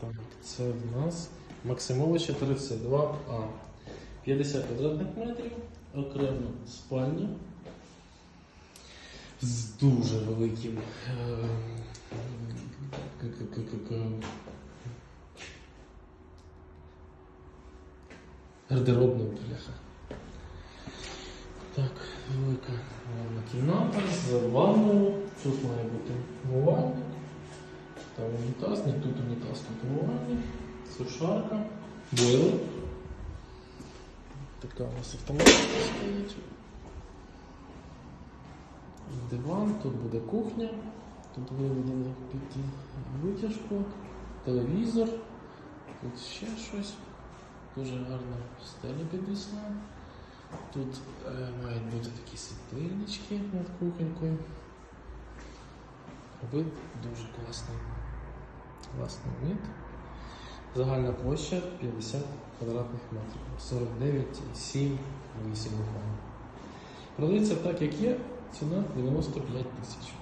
Так, це в нас Максимовича 32А. 50 квадратних метрів, окремо спальня з дуже великим е, гардеробним бляха. Так, велика кімната з ванною. Тут має бути. Там унітаз, не тут унітаз, тут умивальник, сушарка, бойлер. Така у нас автоматика стоїть. Диван, тут буде кухня, тут виведено під витяжку, телевізор, тут ще щось. Дуже гарна стеля підвісна. Тут е, мають бути такі світильнички над кухонькою. Вид дуже класний. Класний вид. Загальна площа 50 квадратних метрів. 49,7 вісім Продається так, як є, ціна 95 тисяч.